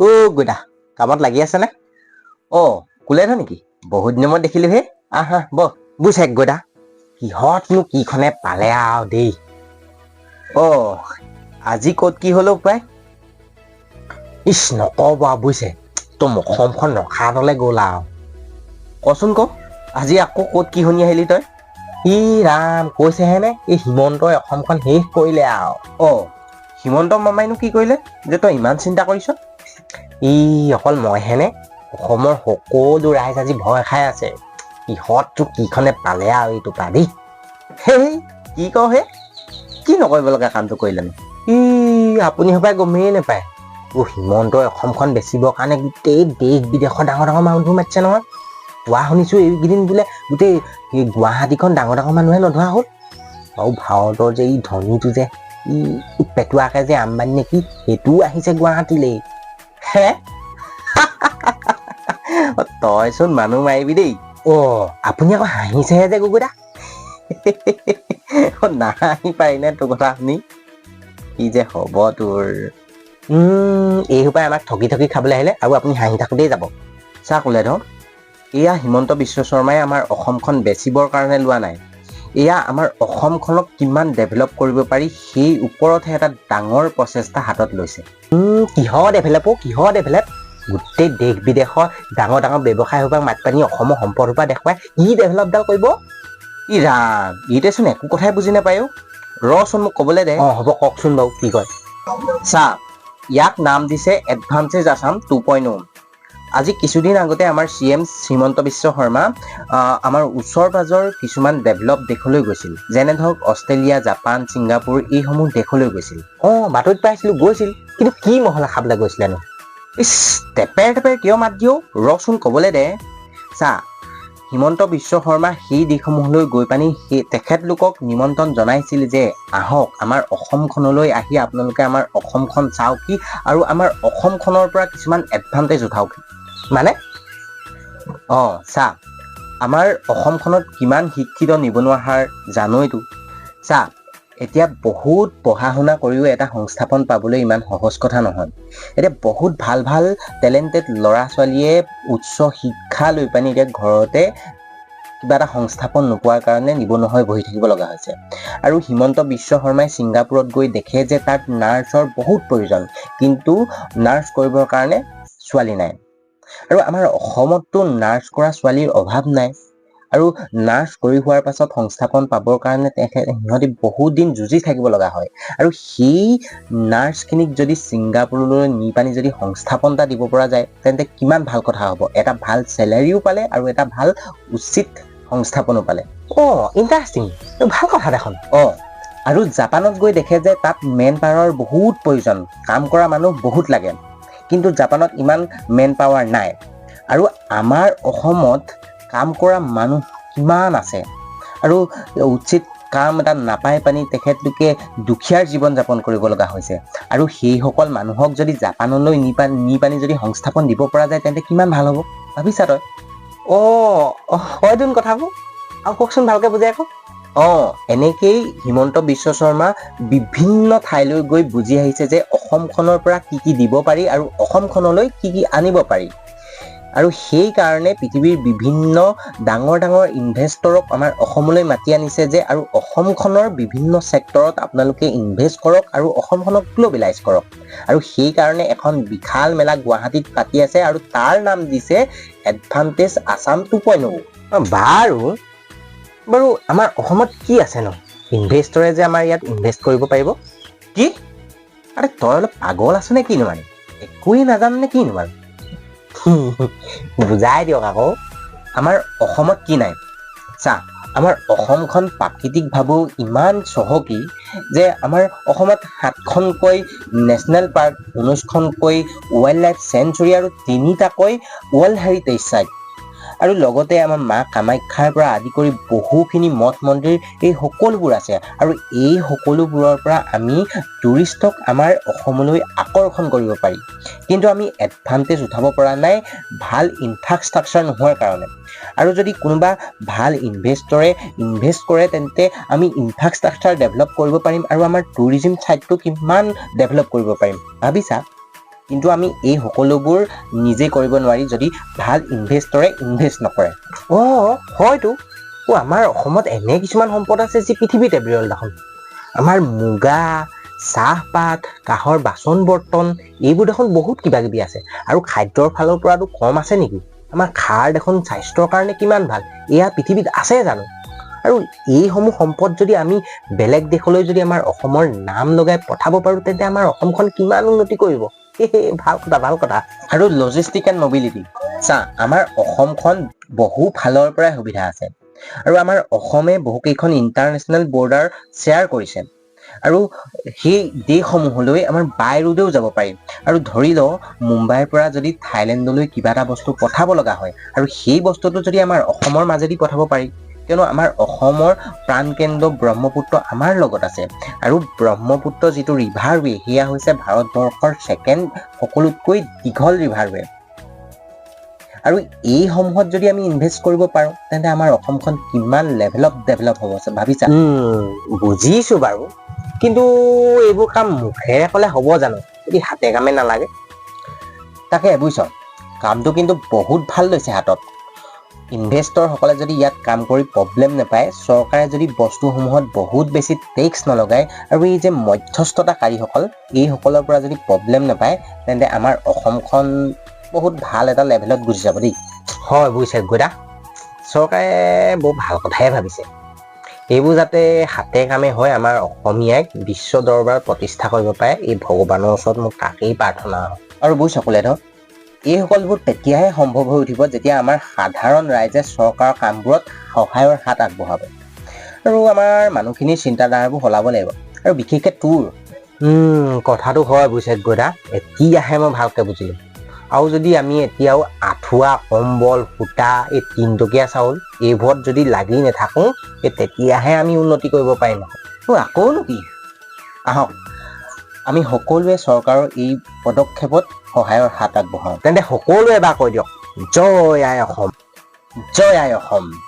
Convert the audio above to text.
অ' গোদা কামত লাগি আছেনে? অ' কোলেন নেকি? বহুত দিনৰ মূৰত দেখিলো হে। আহা বহ বুজিছে গোদা। কিহতনো কিখনে পালে আৰু দেই। অ' আজি ক'ত কি হ'লেও প্ৰায় ইচ নকব আৰু বুজিছে তোৰ অসমখন ৰখাতলে গ'ল আৰু। কচোন ক আজি আকৌ ক'ত কি শুনি আহিলি তই? ই ৰাম কৈছেহেনে এই হিমন্তই অসমখন শেষ কৰিলে আৰু। অ' হিমন্ত মামাইনো কি কৰিলে? যে তই ইমান চিন্তা কৰিছ? ই অকল মইহেনে অসমৰ সকলো ৰাইজ আজি ভয় খাই আছে। কিহততো কিখনে পালে আৰু এইটো পা দেই সেই কি কওঁ হে? কি নকৰিব লগা কামটো কৰিলেনো ই আপুনি সবাই গমেই নাপায়। অ হিমন্তই অসমখন বেচিবৰ কাৰণে গোটেই দেশ বিদেশৰ ডাঙৰ ডাঙৰ মানুহ মাতিছে নহয়। কোৱা শুনিছো এইকেইদিন বোলে গোটেই এই গুৱাহাটীখন ডাঙৰ ডাঙৰ মানুহে নধৰা হ'ল। আৰু ভাৰতৰ যে ই ধনীটো যে ই পেটুৱাকে যে আম্বানী নেকি সেইটোও আহিছে গুৱাহাটীলৈ। হে তইচোন মানুহ মাৰিবি দেই অ আপুনি আকৌ হাঁহিছেহে যে গুগুদা অ, নাহাঁহি পাৰিনে তোৰ কথা শুনি কি যে হ'ব তোৰ উম এই সোপাই আমাক ঠগি ঠগি খাবলৈ আহিলে আৰু আপুনি হাঁহি থাকোঁতেই যাব চা কোলে ধৰ এয়া হিমন্ত বিশ্ব শৰ্মাই আমাৰ অসমখন বেচিবৰ কাৰণে লোৱা নাই এয়া আমাৰ অসমখনক কিমান ডেভেলপ কৰিব পাৰি সেই ওপৰতহে এটা ডাঙৰ প্ৰচেষ্টা হাতত লৈছে। কিহৰ ডেভেলপ অ' কিহৰ ডেভেলপ গোটেই দেশ বিদেশৰ ডাঙৰ ডাঙৰ ব্যৱসায় সোপাক মাতি পানি অসমৰ সম্পদ সোপা দেখুৱাই ই ডেভেলপডাল কৰিব? ই ৰাম ইহঁতেচোন একো কথাই বুজি নাপায়। ৰচোন মোক ক'বলৈ দে। অঁ হ'ব কওকচোন বাৰু কি কয়? চা ইয়াক নাম দিছে এডভান্সেজ আছাম টু পইণ্ট আজি কিছুদিন আগতে আমাৰ চি এম শ্ৰীমন্ত বিশ্ব শৰ্মা আমাৰ ওচৰ পাজৰ কিছুমান ডেভেলপ দেশলৈ গৈছিল। যেনে ধৰক অষ্ট্ৰেলিয়া জাপান ছিংগাপুৰ এইসমূহ দেশলৈ গৈছিল। অঁ বাতৰিত পাইছিলো গৈছিল। কিন্তু কি মহলা খাবলৈ গৈছিলেনো ইচ টেপেৰ টেপেৰ কিয় মাত দিও? ৰচোন ক'বলৈ দে। চা হিমন্ত বিশ্ব শৰ্মা সেই দেশসমূহলৈ গৈ পানি সেই তেখেতলোকক নিমন্ত্ৰণ জনাইছিল যে আহক আমাৰ অসমখনলৈ আহি আপোনালোকে আমাৰ অসমখন চাওকহি আৰু আমাৰ অসমখনৰ পৰা কিছুমান এডভান্টেজ উঠাওক। মানে? অঁ চা আমাৰ অসমখনত কিমান শিক্ষিত নিবনুৱা হাৰ জানইতো। চা এতিয়া বহুত পঢ়া শুনা কৰিও এটা সংস্থাপন পাবলৈ ইমান সহজ কথা নহয়। এতিয়া বহুত ভাল ভাল টেলেণ্টেড ল'ৰা ছোৱালীয়ে উচ্চ শিক্ষা লৈ পানি এতিয়া ঘৰতে কিবা এটা সংস্থাপন নোপোৱাৰ কাৰণে নিবনুৱা হৈ বহি থাকিব লগা হৈছে। আৰু হিমন্ত বিশ্ব শৰ্মাই ছিংগাপুৰত গৈ দেখে যে তাত নাৰ্ছৰ বহুত প্ৰয়োজন কিন্তু নাৰ্ছ কৰিবৰ কাৰণে ছোৱালী নাই। আৰু আমাৰ অসমততো নাৰ্ছ কৰা ছোৱালীৰ অভাৱ নাই। আৰু নাৰ্ছ কৰি হোৱাৰ পাছত সংস্থাপন পাবৰ কাৰণে তেখেত সিহঁতি বহুত দিন যুঁজি থাকিব লগা হয়। আৰু সেই নাৰ্ছখিনিক যদি ছিংগাপুৰলৈ নি পানি যদি সংস্থাপন এটা দিব পৰা যায় তেন্তে কিমান ভাল কথা হ'ব? এটা ভাল চেলাৰিও পালে আৰু এটা ভাল উচিত সংস্থাপনো পালে। অঁ ইণ্টাৰেষ্টিং ভাল কথা দেখোন। অঁ আৰু জাপানত গৈ দেখে যে তাত মেন পাৱাৰৰ বহুত প্ৰয়োজন। কাম কৰা মানুহ বহুত লাগে। কিন্তু জাপানত ইমান মেন পাৱাৰ নাই। আৰু আমাৰ অসমত কাম কৰা মানুহ কিমান আছে? আৰু উচিত কাম এটা নাপাই পানি তেখেতলোকে দুখীয়াৰ জীৱন যাপন কৰিব লগা হৈছে। আৰু সেইসকল মানুহক যদি জাপানলৈ নি পানি নি পানি যদি সংস্থাপন দিব পৰা যায়, তেন্তে কিমান ভালো হ'ব? ভাবিছা তই? অঁ হয়তোন কথাবোৰ। আৰু কওকচোন ভালকে বুজাই কওক অঁ এনেকেই হিমন্ত বিশ্ব শৰ্মা বিভিন্ন ঠাইলৈ গৈ বুজি আহিছে যে অসমখনৰ পৰা কি কি দিব পাৰি আৰু অসমখনলৈ কি কি আনিব পাৰি। আৰু সেইকাৰণে পৃথিৱীৰ বিভিন্ন ডাঙৰ ডাঙৰ ইনভেষ্টৰক আমাৰ অসমলৈ মাতি আনিছে যে আৰু অসমখনৰ বিভিন্ন ছেক্টৰত আপোনালোকে ইনভেষ্ট কৰক আৰু অসমখনক গ্ল'বেলাইজ কৰক। আৰু সেইকাৰণে এখন বিশাল মেলা গুৱাহাটীত পাতি আছে আৰু তাৰ নাম দিছে এডভান্টেজ আছাম টু পইণ্ট বাৰু। বাৰু আমাৰ অসমত কি আছেনো ইনভেষ্টৰে যে আমাৰ ইয়াত ইনভেষ্ট কৰিব পাৰিব? কি? আৰে তই অলপ পাগল আছ নে কিনো মানে একোৱেই নাজানো নে কিনো বাৰু বুজাই দিয়ক আকৌ। আমাৰ অসমত কি নাই? চা, আমাৰ অসমখন প্ৰাকৃতিকভাৱেও ইমান চহকী যে আমাৰ অসমত সাতখনকৈ নেশ্যনেল পাৰ্ক, ঊনৈছখনকৈ ৱাইল্ড লাইফ চেঞ্চুৰী আৰু তিনিটাকৈ ৱৰ্ল্ড হেৰিটেজ চাইট। আৰু লগতে আমাৰ মা কামাখ্যাৰ পৰা আদি কৰি বহুখিনি মঠ মন্দিৰ এই সকলোবোৰ আছে। আৰু এই সকলোবোৰৰ পৰা আমি টুৰিষ্টক আমাৰ অসমলৈ আকৰ্ষণ কৰিব পাৰি। কিন্তু আমি এডভান্টেজ উঠাব পৰা নাই ভালো ইনফ্ৰাষ্ট্ৰাকচাৰ নোহোৱাৰ কাৰণে। আৰু যদি কোনোবা ভালো ইনভেষ্টৰে ইনভেষ্ট কৰে, তেন্তে আমি ইনফ্ৰাষ্ট্ৰাকচাৰ ডেভেলপ কৰিব পাৰিম আৰু আমাৰ টুৰিজিম ছাইটটো কিমান ডেভেলপ কৰিব পাৰিম। ভাবিছা কিন্তু আমি এই সকলোবোৰ নিজে কৰিব নোৱাৰি যদি ভাল ইনভেষ্টৰে ইনভেষ্ট নকৰে। অঁ হয়তো। অ' আমাৰ অসমত এনে কিছুমান সম্পদ আছে যি পৃথিৱীতে বিৰল দেখোন। আমাৰ মুগা চাহপাত কাঁহৰ বাচন বৰ্তন এইবোৰ দেখোন বহুত কিবা কিবি আছে। আৰু খাদ্যৰ ফালৰ পৰাতো কম আছে নেকি? আমাৰ খাৰ দেখোন স্বাস্থ্যৰ কাৰণে কিমান ভাল? এয়া পৃথিৱীত আছে জানো? আৰু এইসমূহ সম্পদ যদি আমি বেলেগ দেশলৈ যদি আমাৰ অসমৰ নাম লগাই পঠাব পাৰোঁ তেন্তে আমাৰ অসমখন কিমান উন্নতি কৰিব? ভাল কথা ভাল কথা। আৰু লজিষ্টিক এণ্ড মবিলিটি চা আমাৰ অসমখন বহু ফালৰ পৰাই সুবিধা আছে। আৰু আমাৰ অসমে বহুকেইখন ইণ্টাৰনেশ্যনেল বৰ্ডাৰ শ্বেয়াৰ কৰিছে। আৰু সেই দেশসমূহলৈ আমাৰ বাই ৰোডেও যাব পাৰি। আৰু ধৰি লওঁ মুম্বাইৰ পৰা যদি থাইলেণ্ডলৈ কিবা এটা বস্তু পঠাব লগা হয় আৰু সেই বস্তুটো যদি আমাৰ অসমৰ মাজেদি পঠাব পাৰি কিয়নো আমাৰ অসমৰ প্ৰাণকেন্দ্ৰ ব্ৰহ্মপুত্ৰ আমাৰ লগত আছে। আৰু ব্ৰহ্মপুত্ৰ যিটো ৰিভাৰৱে সেয়া হৈছে ভাৰতবৰ্ষৰ ছেকেণ্ড সকলোতকৈ দীঘল ৰিভাৰৱে আৰু এইসমূহত যদি আমি ইনভেষ্ট কৰিব পাৰোঁ তেন্তে আমাৰ অসমখন কিমান লেভেলত ডেভেলপ হ'ব ভাবিছা? বুজিছো বাৰু। কিন্তু এইবোৰ কাম মুখেৰে ক'লে হ'ব জানো? যদি হাতে কামে নালাগে। তাকে বুজিছ কামটো কিন্তু বহুত ভাল লৈছে হাতত। ইনভেষ্টৰসকলে যদি ইয়াত কাম কৰি প্ৰব্লেম নাপায় চৰকাৰে যদি বস্তুসমূহত বহুত বেছি টেক্স নলগায় আৰু এই যে মধ্যস্থতাকাৰীসকল এইসকলৰ পৰা যদি প্ৰব্লেম নাপায় তেন্তে আমাৰ অসমখন বহুত ভাল এটা লেভেলত গুচি যাব দেই। হয় বুজিছে গোদা চৰকাৰে বৰ ভাল কথাই ভাবিছে। এইবোৰ যাতে হাতে কামে হয় আমাৰ অসমীয়াই বিশ্ব দৰবাৰত প্ৰতিষ্ঠা কৰিব পাৰে এই ভগৱানৰ ওচৰত মোৰ তাকেই প্ৰাৰ্থনা। আৰু বুজিছ কলে ধৰ এই সকলোবোৰ তেতিয়াহে সম্ভৱ হৈ উঠিব যেতিয়া আমাৰ সাধাৰণ ৰাইজে চৰকাৰৰ কামবোৰত সহায়ৰ হাত আগবঢ়াব। আৰু আমাৰ মানুহখিনিৰ চিন্তাধাৰাবোৰ সলাব লাগিব। আৰু বিশেষকৈ তোৰ। কথাটো হয় বুজিছে গদা। এতিয়াহে মই ভালকৈ বুজিলোঁ। আৰু যদি আমি এতিয়াও আঁঠুৱা কম্বল সূতা এই তিনটকীয়া চাউল এইবোৰত যদি লাগি নাথাকোঁ এই তেতিয়াহে আমি উন্নতি কৰিব পাৰিম আকৌনো কি? আহক আমি সকলোৱে চৰকাৰৰ এই পদক্ষেপত সহায়ৰ হাত আগবঢ়াওঁ তেন্তে সকলোৱে এবাৰ কৈ দিয়ক জয় আই অসম জয় আই অসম।